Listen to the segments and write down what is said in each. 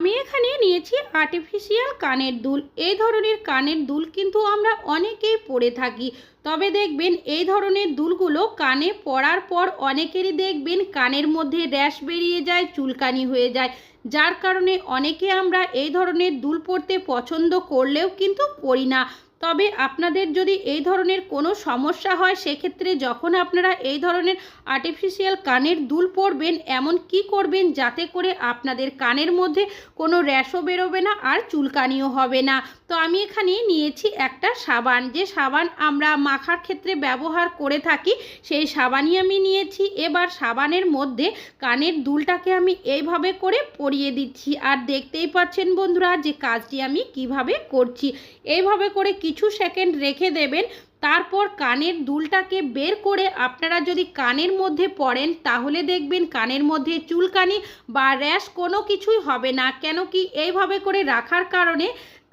আমি এখানে নিয়েছি আর্টিফিশিয়াল কানের দুল। এই ধরনের কানের দুল কিন্তু আমরা অনেকেই পরে থাকি। তবে দেখবেন এই ধরনের দুলগুলো কানে পড়ার পর অনেকেরই দেখবেন কানের মধ্যে র্যাশ বেরিয়ে যায়, চুলকানি হয়ে যায়। যার কারণে অনেকে আমরা এই ধরনের দুল পরতে পছন্দ করলেও কিন্তু পরি না। তবে আপনাদের যদি এই ধরনের কোনো সমস্যা হয়, সেক্ষেত্রে যখন আপনারা এই ধরনের আর্টিফিশিয়াল কানের দুল পরবেন, এমন কি করবেন যাতে করে আপনাদের কানের মধ্যে কোনো র্যাশও বেরোবে না আর চুলকানিও হবে না? তো আমি এখানে নিয়েছি একটা সাবান। যে সাবান আমরা মাখার ক্ষেত্রে ব্যবহার করে থাকি, সেই সাবানই আমি নিয়েছি। এবার সাবানের মধ্যে কানের দুলটাকে আমি এইভাবে করে পরিয়ে দিচ্ছি। আর দেখতেই পাচ্ছেন বন্ধুরা যে কাজটি আমি কীভাবে করছি। এইভাবে করে কিছু সেকেন্ড রেখে দেবেন, তারপর কানের দুলটাকে বের করে আপনারা যদি কানের মধ্যে পড়েন, তাহলে দেখবেন কানের মধ্যে চুলকানি বা র্যাশ কোনো কিছুই হবে না। কেন কি এইভাবে করে রাখার কারণে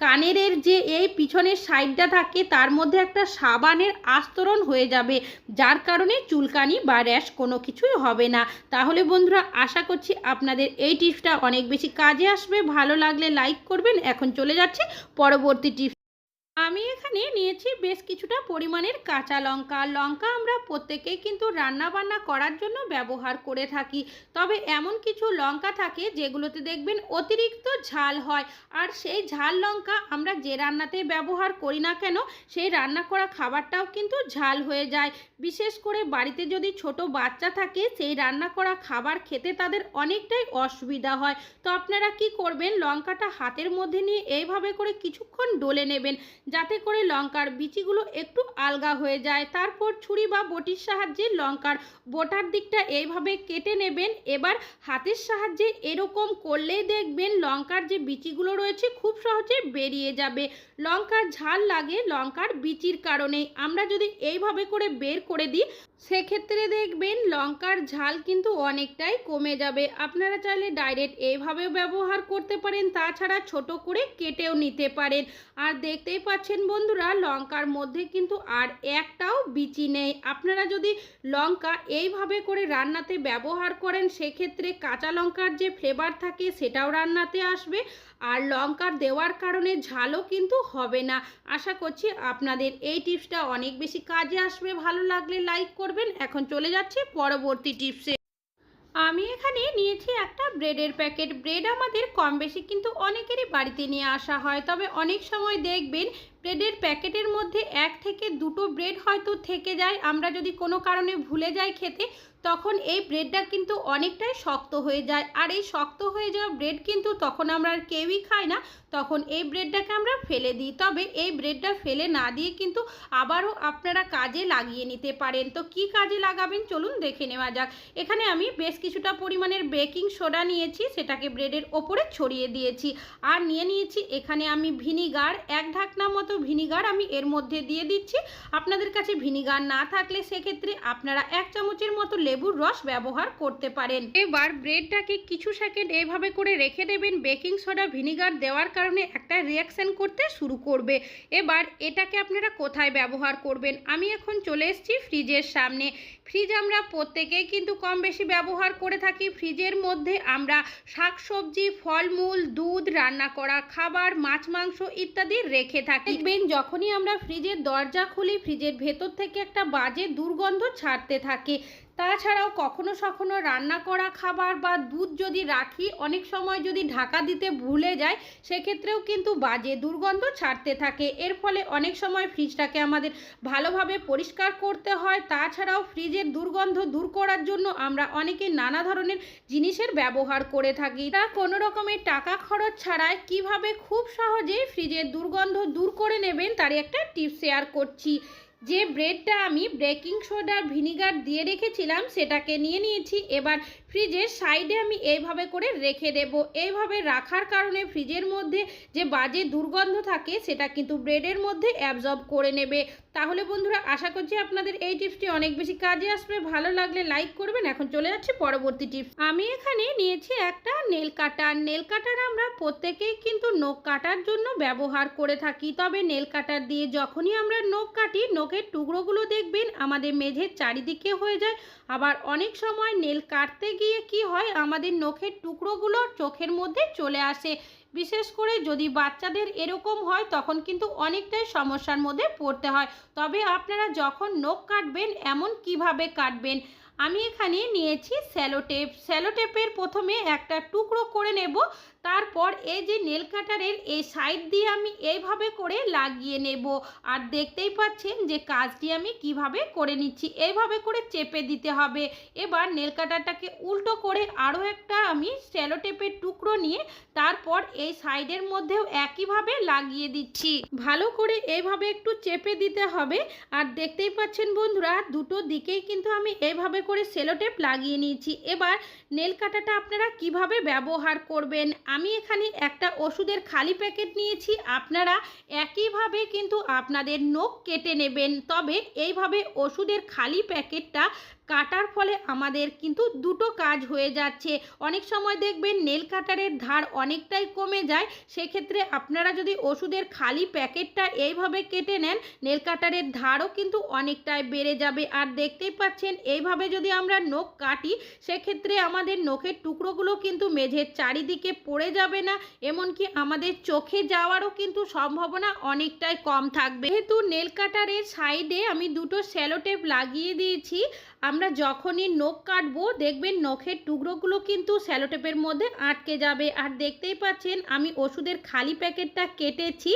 কানের যে এই পিছনের সাইডটা থাকে, তার মধ্যে একটা সাবানের আস্তরণ হয়ে যাবে, যার কারণে চুলকানি বা র্যাশ কোনো কিছুই হবে না। তাহলে বন্ধুরা, আশা করছি আপনাদের এই টিপসটা অনেক বেশি কাজে আসবে। ভালো লাগলে লাইক করবেন। এখন চলে যাচ্ছে পরবর্তী টিপস আমি এখানে নিয়েছি বেশ কিছুটা পরিমাণের কাঁচা লঙ্কা। লঙ্কা আমরা প্রত্যেকেই কিন্তু রান্না বান্না করার জন্য ব্যবহার করে থাকি। তবে এমন কিছু লঙ্কা থাকে যেগুলোতে দেখবেন অতিরিক্ত ঝাল হয়। আর সেই ঝাল লঙ্কা আমরা যে রান্নাতে ব্যবহার করি না কেন, সেই রান্না করা খাবারটাও কিন্তু ঝাল হয়ে যায়। বিশেষ করে বাড়িতে যদি ছোট বাচ্চা থাকে, সেই রান্না করা খাবার খেতে তাদের অনেকটাই অসুবিধা হয়। তো আপনারা কি করবেন? লঙ্কাটা হাতের মধ্যে নিয়ে এইভাবে করে কিছুক্ষণ ডলে নেবেন। যাতে করে লঙ্কার বিচিগুলো একটু আলগা হয়ে যায়। তারপর ছুরি বা বটির সাহায্যে লঙ্কার বোটার দিকটা এইভাবে কেটে নেবেন। এবার হাতের সাহায্যে এরকম করলেই দেখবেন লঙ্কার যে বিচিগুলো রয়েছে খুব সহজে বেরিয়ে যাবে। লঙ্কার ঝাল লাগে লঙ্কার বিচির কারণে। আমরা যদি এইভাবে করে বের করে দিই, সেক্ষেত্রে দেখবেন লঙ্কার ঝাল কিন্তু অনেকটাই কমে যাবে। আপনারা চাইলে ডাইরেক্ট এইভাবেও ব্যবহার করতে পারেন, তাছাড়া ছোট করে কেটেও নিতে পারেন। আর দেখতেই পাচ্ছেন বন্ধুরা, লঙ্কার মধ্যে কিন্তু আর একটাও বিচি নেই। আপনারা যদি লঙ্কা এইভাবে করে রান্নাতে ব্যবহার করেন, সেক্ষেত্রে কাঁচা লঙ্কার যে ফ্লেভার থাকে, সেটাও রান্নাতে আসবে। আর লঙ্কার দেওয়ার কারণে ঝালও কিন্তু হবে না। আশা করছি আপনাদের এই টিপসটা অনেক বেশি কাজে আসবে। ভালো লাগলে লাইক করবেন। এখন চলে যাচ্ছে পরবর্তী টিপসে। আমি এখানে নিয়েছি একটা ব্রেডের প্যাকেট ব্রেড আমাদের কম বেশি কিন্তু অনেকেরই বাড়িতে নিয়ে আসা হয়, তবে অনেক সময় দেখবেন ব্রেডের প্যাকেটের মধ্যে এক থেকে দুটো ব্রেড হয়তো থেকে যায়। আমরা যদি কোনো কারণে ভুলে যাই খেতে, তখন এই ব্রেডটা কিন্তু অনেকটাই শক্ত হয়ে যায়। আর এই শক্ত হয়ে যাওয়া ব্রেড কিন্তু তখন আমরা আর কেউই খাই না। তখন এই ব্রেডটাকে আমরা ফেলে দিই। তবে এই ব্রেডটা ফেলে না দিয়ে কিন্তু আবারও আপনারা কাজে লাগিয়ে নিতে পারেন। তো কি কাজে লাগাবেন চলুন দেখে নেওয়া যাক। এখানে আমি বেশ কিছুটা পরিমাণের বেকিং সোডা নিয়েছি, সেটাকে ব্রেডের ওপরে ছড়িয়ে দিয়েছি। আর নিয়ে নিয়েছি এখানে আমি ভিনিগার, এক ঢাকনা মতো ভিনিগার আমি এর মধ্যে দিয়ে দিচ্ছি। আপনাদের কাছে ভিনিগার না থাকলে সেক্ষেত্রে আপনারা এক চামচের মতো লেবুর রস ব্যবহার করতে পারেন। এবার ব্রেডটাকে কিছু সেকেন্ড এইভাবে করে রেখে দেবেন। বেকিং সোডা ভিনিগার দেওয়ার কারণে একটা রিয়াকশন করতে শুরু করবে। এবার এটাকে আপনারা কোথায় ব্যবহার করবেন? আমি এখন চলে এসেছি ফ্রিজের সামনে। ফ্রিজ আমরা প্রত্যেকেই কিন্তু কম বেশি ব্যবহার করে থাকি। ফ্রিজের মধ্যে আমরা শাক সবজি ফলমূল, দুধ রান্না করা, খাবার, মাছ, মাংস ইত্যাদি রেখে থাকি। দেখবেন যখনই আমরা ফ্রিজের দরজা খুলি ফ্রিজের ভেতর থেকে একটা বাজে দুর্গন্ধ ছাড়তে থাকে। তাছাড়াও কখনো সখনো রান্না করা খাবার বা দুধ যদি রাখি, অনেক সময় যদি ঢাকা দিতে ভুলে যায় সেক্ষেত্রেও কিন্তু বাজে দুর্গন্ধ ছাড়তে থাকে। এর ফলে অনেক সময় ফ্রিজটাকে আমাদের ভালোভাবে পরিষ্কার করতে হয়। তাছাড়াও ফ্রিজের দুর্গন্ধ দূর করার জন্য আমরা অনেকে নানা ধরনের জিনিসের ব্যবহার করে থাকি। তা কোনো রকমের টাকা খরচ ছাড়াই কীভাবে খুব সহজেই ফ্রিজের দুর্গন্ধ দূর করে নেবেন, তারই একটা টিপস শেয়ার করছি। যে ব্রেডটা আমি বেকিং সোডা ভিনিগার দিয়ে রেখেছিলাম সেটাকে নিয়ে নিয়েছি। এবার ফ্রিজের সাইডে আমি এইভাবে করে রেখে দেব। এইভাবে রাখার কারণে ফ্রিজের মধ্যে যে বাজে দুর্গন্ধ থাকে, সেটা কিন্তু ব্রেডের মধ্যে অ্যাবজর্ব করে নেবে। তাহলে বন্ধুরা, আশা করছি আপনাদের এই টিপসটি অনেক বেশি কাজে আসবে। ভালো লাগলে লাইক করবেন। এখন চলে যাচ্ছি পরবর্তী টিপস। আমি এখানে নিয়েছি একটা নেল কাটার। নেল কাটার আমরা প্রত্যেকেই কিন্তু নখ কাটার জন্য ব্যবহার করে থাকি। তবে নেল কাটার দিয়ে যখনই আমরা নখ কাটি, নখের টুকরোগুলো দেখবেন আমাদের মেঝের চারিদিকে হয়ে যায়। আবার অনেক সময় নেল কাটতে গিয়ে কি হয়? আমাদের নখের টুকরোগুলো চোখের মধ্যে চলে আসে। বিশেষ করে যদি বাচ্চাদের এরকম হয়, তখন কিন্তু অনেকটাই সমস্যার মধ্যে পড়তে হয়। তবে আপনারা যখন নখ কাটবেন, এমন কীভাবে কাটবেন? আমি এখানে নিয়েছি স্যালোটেপ স্যালোটেপের প্রথমে একটা টুকরো করে নেব। তারপর এই যে নেল কাটারের এই সাইড দিয়ে আমি এইভাবে করে লাগিয়ে নেব। আর দেখতেই পাচ্ছেন যে কাজটি আমি কীভাবে করে নিচ্ছি, এইভাবে করে চেপে দিতে হবে। এবার নেল কাটারটাকে উল্টো করে আরও একটা আমি স্যালোটেপের টুকরো নিয়ে তারপর এই সাইডের মধ্যেও একইভাবে লাগিয়ে দিচ্ছি। ভালো করে এইভাবে একটু চেপে দিতে হবে। আর দেখতেই পাচ্ছেন বন্ধুরা, দুটো দিকেই কিন্তু আমি এইভাবে করে সেলোটেপ লাগিয়ে নিয়েছি। এবার নেল কাটাটা আপনারা কীভাবে ব্যবহার করবেন? আমি এখানে একটা ওষুধের খালি প্যাকেট নিয়েছি। আপনারা একইভাবে কিন্তু আপনাদের নখ কেটে নেবেন। তবে এইভাবে ওষুধের খালি প্যাকেটটা কাটার ফলে আমাদের কিন্তু দুটো কাজ হয়ে যাচ্ছে। অনেক সময় দেখবেন নেল কাটারের ধার অনেকটাই কমে যায়। সেক্ষেত্রে আপনারা যদি ওষুধের খালি প্যাকেটটা এইভাবে কেটে নেন নেল কাটারের ধারও কিন্তু অনেকটাই বেড়ে যাবে। আর দেখতেই পাচ্ছেন, এইভাবে যদি আমরা নখ কাটি, সেক্ষেত্রে আমাদের নখের টুকরোগুলো কিন্তু মেঝের চারিদিকে পড়ে যাবে না। এমনকি আমাদের চোখে যাওয়ারও কিন্তু সম্ভাবনা অনেকটাই কম থাকবে। যেহেতু নেল কাটারের সাইডে আমি দুটো স্যালোটেপ লাগিয়ে দিয়েছি আমরা যখনই নখ কাটবো, দেখবেন নখের টুকরোগুলো কিন্তু স্যালোটেপের মধ্যে আটকে যাবে। আর দেখতেই পাচ্ছেন, আমি ওষুধের খালি প্যাকেটটা কেটেছি,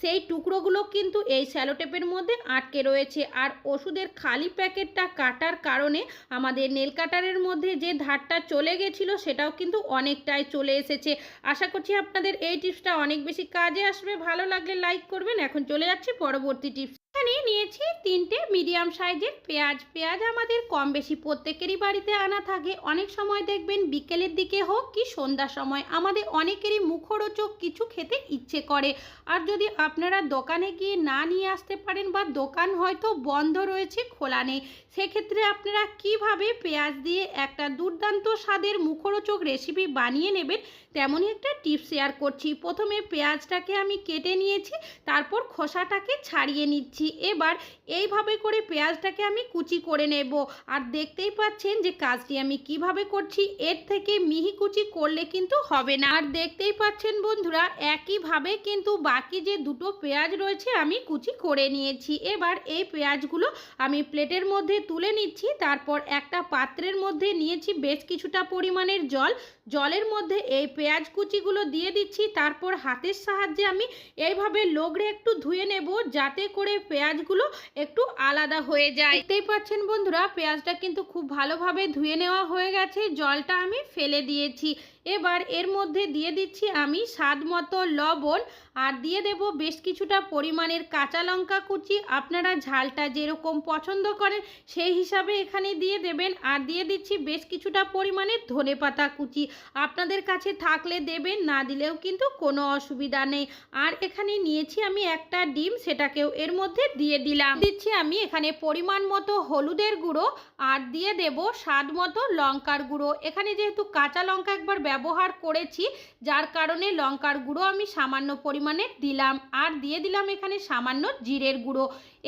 সেই টুকরোগুলো কিন্তু এই স্যালোটেপের মধ্যে আটকে রয়েছে। আর ওষুধের খালি প্যাকেটটা কাটার কারণে আমাদের নেল কাটারের মধ্যে যে ধারটা চলে গেছিল, সেটাও কিন্তু অনেকটাই চলে এসেছে। আশা করছি আপনাদের এই টিপসটা অনেক বেশি কাজে আসবে। ভালো লাগলে লাইক করবেন। এখন চলে যাচ্ছি পরবর্তী টিপস। এখানে নিয়েছি তিনটে মিডিয়াম সাইজের পেঁয়াজ। পেঁয়াজ আমাদের কম বেশি প্রত্যেকেরই বাড়িতে আনা থাকে। অনেক সময় দেখবেন বিকেলের দিকে হোক কি সন্ধ্যার সময় আমাদের অনেকেরই মুখরোচক কিছু খেতে ইচ্ছে করে। আর যদি আপনারা দোকানে গিয়ে না নিয়ে আসতে পারেন বা দোকান হয়তো বন্ধ রয়েছে, খোলা নেই, সেক্ষেত্রে আপনারা কীভাবে পেঁয়াজ দিয়ে একটা দুর্দান্ত স্বাদের মুখরোচক রেসিপি বানিয়ে নেবেন তেমনই একটা টিপস শেয়ার করছি। প্রথমে পেঁয়াজটাকে আমি কেটে নিয়েছি, তারপর খোসাটাকে ছাড়িয়ে নিচ্ছি। এবার এইভাবে করে পেঁয়াজটাকে আমি কুচি করে নেব। আর দেখতেই পাচ্ছেন যে কাজটি আমি কীভাবে করছি, এর থেকে মিহি কুচি করলে কিন্তু হবে না। আর দেখতেই পাচ্ছেন বন্ধুরা, একইভাবে কিন্তু বাকি যে দুটো পেঁয়াজ রয়েছে আমি কুচি করে নিয়েছি। এবার এই পেঁয়াজগুলো আমি প্লেটের মধ্যে তুলে নিচ্ছি, তারপর একটা পাত্রের মধ্যে নিয়েছি বেশ কিছুটা পরিমাণের জল। জলের মধ্যে এই পেঁয়াজ কুচিগুলো দিয়ে দিচ্ছি, তারপর হাতের সাহায্যে আমি এইভাবে লোগড়ে একটু ধুয়ে নেব যাতে করে পেঁয়াজগুলো একটু আলাদা হয়ে যায়। দেখতেই পাচ্ছেন বন্ধুরা, পেঁয়াজটা কিন্তু খুব ভালোভাবে ধুয়ে নেওয়া হয়ে গেছে, জলটা আমি ফেলে দিয়েছি। এবার এর মধ্যে দিয়ে দিচ্ছি আমি স্বাদ মতো লবণ আর দিয়ে দেব বেশ কিছুটা পরিমাণের কাঁচা লঙ্কা কুচি। আপনারা ঝালটা যেরকম পছন্দ করেন সেই হিসাবে এখানে দিয়ে দেবেন। আর দিয়ে দিচ্ছি বেশ কিছুটা পরিমাণের ধনে পাতা কুচি। আপনাদের কাছে থাকলে দেবেন, না দিলেও কিন্তু কোনো অসুবিধা নেই। আর এখানে নিয়েছি আমি একটা ডিম, সেটাকেও এর মধ্যে দিয়ে দিলাম। দিচ্ছি আমি এখানে পরিমাণ মতো হলুদের গুঁড়ো আর দিয়ে দেব স্বাদ মতো লঙ্কার গুঁড়ো। এখানে যেহেতু কাঁচা লঙ্কা একবার ব্যবহার করেছি, যার কারণে লঙ্কার গুঁড়ো আমি সামান্য পরিমাণে দিলাম। আর দিয়ে দিলাম এখানে সামান্য জিরের গুঁড়ো।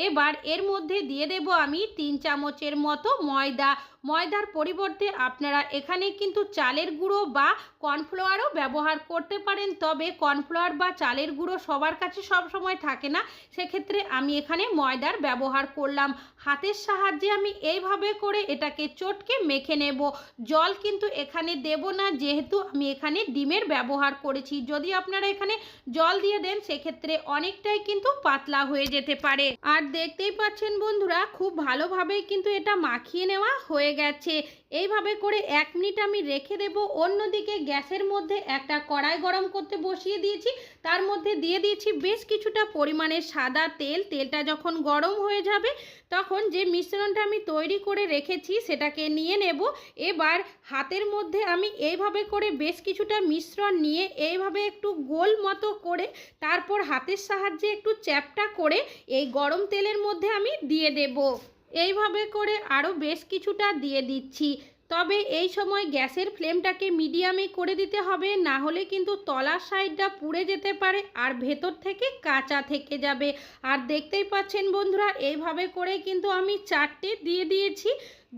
এবার এর মধ্যে দিয়ে দেব আমি তিন চামচের মতো ময়দা। ময়দার পরিবর্তে আপনারা এখানে কিন্তু চালের গুঁড়ো বা কর্নফ্লাওয়ারও ব্যবহার করতে পারেন। তবে কর্নফ্লাওয়ার বা চালের গুঁড়ো সবার কাছে সব সময় থাকে না। সেক্ষেত্রে আমি এখানে ময়দার ব্যবহার করলাম। হাতের সাহায্যে আমি এইভাবে করে এটাকে চটকে মেখে নেব। জল কিন্তু এখানে দেব না, যেহেতু আমি এখানে ডিমের ব্যবহার করেছি। যদি আপনারা এখানে জল দিয়ে দেন, সেক্ষেত্রে অনেকটাই কিন্তু পাতলা হয়ে যেতে পারে। আর দেখতেই পাচ্ছেন বন্ধুরা, খুব ভালোভাবেই কিন্তু এটা মাখিয়ে নেওয়া হয়ে গেছে। এইভাবে করে এক মিনিট আমি রেখে দেব। অন্যদিকে গ্যাসের মধ্যে একটা কড়াই গরম করতে বসিয়ে দিয়েছি। তার মধ্যে দিয়ে দিয়েছি বেশ কিছুটা পরিমাণে সাদা তেল। তেলটা যখন গরম হয়ে যাবে, তখন যে মিশ্রণটা আমি তৈরি করে রেখেছি, সেটাকে নিয়ে নেব। এবার হাতের মধ্যে আমি এইভাবে করে বেশ কিছুটা মিশ্রণ নিয়ে এইভাবে একটু গোল মতো করে, তারপর হাতের সাহায্যে একটু চ্যাপটা করে এই গরম তেলের মধ্যে আমি দিয়ে দেব। এইভাবে করে আরও বেশ কিছুটা দিয়ে দিচ্ছি। তবে এই সময় গ্যাসের ফ্লেমটাকে মিডিয়ামে করে দিতে হবে, না হলে কিন্তু তলার সাইডটা পুড়ে যেতে পারে আর ভেতর থেকে কাঁচা থেকে যাবে। আর দেখতেই পাচ্ছেন বন্ধুরা, এইভাবে করে কিন্তু আমি চারটে দিয়ে দিয়েছি।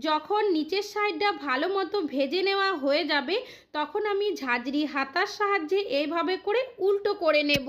যখন নিচের সাইডটা ভালো মতো ভেজে নেওয়া হয়ে যাবে, তখন আমি ঝাঁঝরি হাতার সাহায্যে এইভাবে করে উল্টো করে নেব।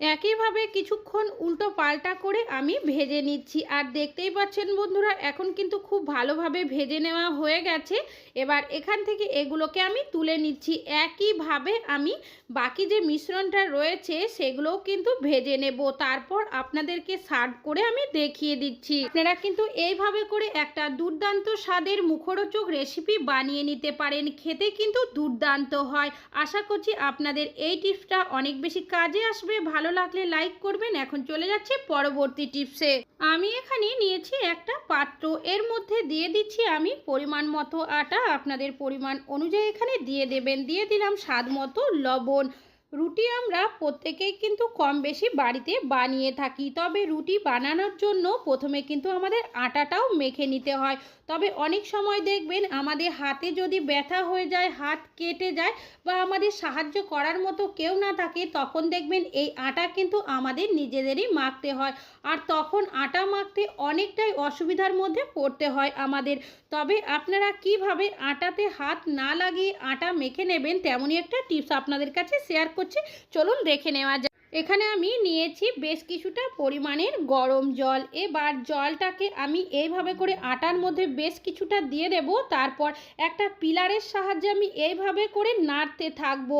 একইভাবে কিছুক্ষণ উল্টো পাল্টা করে আমি ভেজে নিচ্ছি। আর দেখতেই পাচ্ছেন বন্ধুরা, এখন কিন্তু খুব ভালোভাবে ভেজে নেওয়া হয়ে গেছে। এবার এখান থেকে এগুলোকে আমি তুলে নিচ্ছি। একইভাবে আমি বাকি যে মিশ্রণটা রয়েছে, সেগুলোও কিন্তু ভেজে নেব। তারপর আপনাদেরকে সার্ভ করে আমি দেখিয়ে দিচ্ছি। আপনারা কিন্তু এইভাবে করে একটা দুর্দান্ত স্বাদের মুখরোচক রেসিপি বানিয়ে নিতে পারেন। খেতে কিন্তু দুর্দান্ত হয়। আশা করছি আপনাদের এই টিপসটা অনেক বেশি কাজে আসবে। ভালো লাগলে লাইক করবেন। এখন চলে যাচ্ছে পরবর্তী টিপসে আমি এখানে নিয়েছি একটা পাত্র। এর মধ্যে দিয়ে দিচ্ছি আমি পরিমাণ মতো আটা। আপনাদের পরিমাণ অনুযায়ী এখানে দিয়ে দেবেন। দিয়ে দিলাম স্বাদ মতো লবণ। রুটি আমরা প্রত্যেকেই কিন্তু কম বেশি বাড়িতে বানিয়ে থাকি। তবে রুটি বানানোর জন্য প্রথমে কিন্তু আমাদের আটাটাও মেখে নিতে হয়। তবে অনেক সময় দেখবেন আমাদের হাতে যদি ব্যথা হয়ে যায়, হাত কেটে যায় বা আমাদের সাহায্য করার মতো কেউ না থাকে, তখন দেখবেন এই আটা কিন্তু আমাদের নিজেদেরই মাখতে হয়। আর তখন আটা মাখতে অনেকটাই অসুবিধার মধ্যে পড়তে হয় আমাদের। তবে আপনারা কীভাবে আটাতে হাত না লাগিয়ে আটা মেখে নেবেন, তেমনই একটা টিপস আপনাদের কাছে শেয়ার করছি। চলুন দেখে নেওয়া এখানে আমি নিয়েছি বেশ কিছুটা পরিমাণের গরম জল। এবার জলটাকে আমি এইভাবে করে আটার মধ্যে বেশ কিছুটা দিয়ে দেব। তারপর একটা পিলারের সাহায্যে আমি এইভাবে করে নাড়তে থাকব।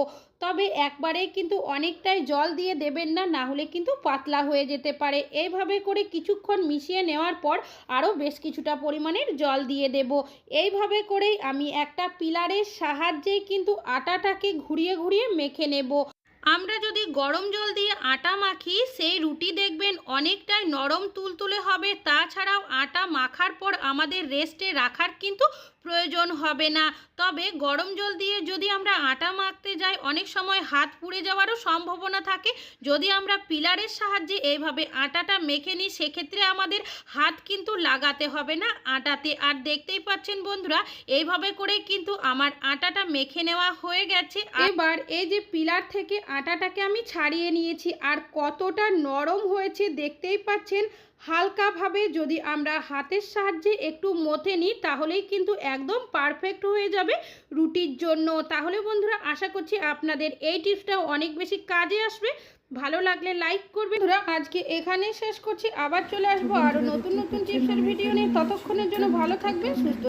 তবে একবারে কিন্তু অনেকটাই জল দিয়ে দেবেন না না হলে কিন্তু পাতলা হয়ে যেতে পারে। এইভাবে করে কিছুক্ষণ মিশিয়ে নেওয়ার পর আরও বেশ কিছুটা পরিমাণের জল দিয়ে দেব। এইভাবে করেই আমি একটা পিলারের সাহায্যেই কিন্তু আটাটাকে ঘুরিয়ে ঘুরিয়ে মেখে নেব। আমরা যদি গরম জল দিয়ে আটা মাখি, সেই রুটি দেখবেন অনেকটাই নরম তুলতুলে হবে। তাছাড়াও আটা মাখার পর আমাদের রেস্টে রাখার কিন্তু প্রয়োজন হবে না। তবে গরম জল দিয়ে যদি আমরা আটা মাখতে যাই, অনেক সময় হাত পুড়ে যাওয়ারও সম্ভাবনা থাকে। যদি আমরা পিলারের সাহায্যে এইভাবে আটাটা মেখে নিই, সেক্ষেত্রে আমাদের হাত কিন্তু লাগাতে হবে না আটাতে। আর দেখতেই পাচ্ছেন বন্ধুরা, এইভাবে করে কিন্তু আমার আটাটা মেখে নেওয়া হয়ে গেছে। এবার এই যে পিলার থেকে আটাটাকে আমি ছাড়িয়ে নিয়েছি। আর কতটা নরম হয়েছে দেখতেই পাচ্ছেন, হালকাভাবে যদি আমরা হাতের সাহায্যে একটু মথে নিই, তাহলেই কিন্তু একদম পারফেক্ট হয়ে যাবে রুটির জন্য। তাহলে বন্ধুরা, আশা করছি আপনাদের এই টিপসটাও অনেক বেশি কাজে আসবে। ভালো লাগলে লাইক করবে বন্ধুরা, আজকে এখানেই শেষ করছি। আবার চলে আসব আরও নতুন নতুন টিপসের ভিডিও নিয়ে। ততক্ষণের জন্য ভালো থাকবেন, সুস্থ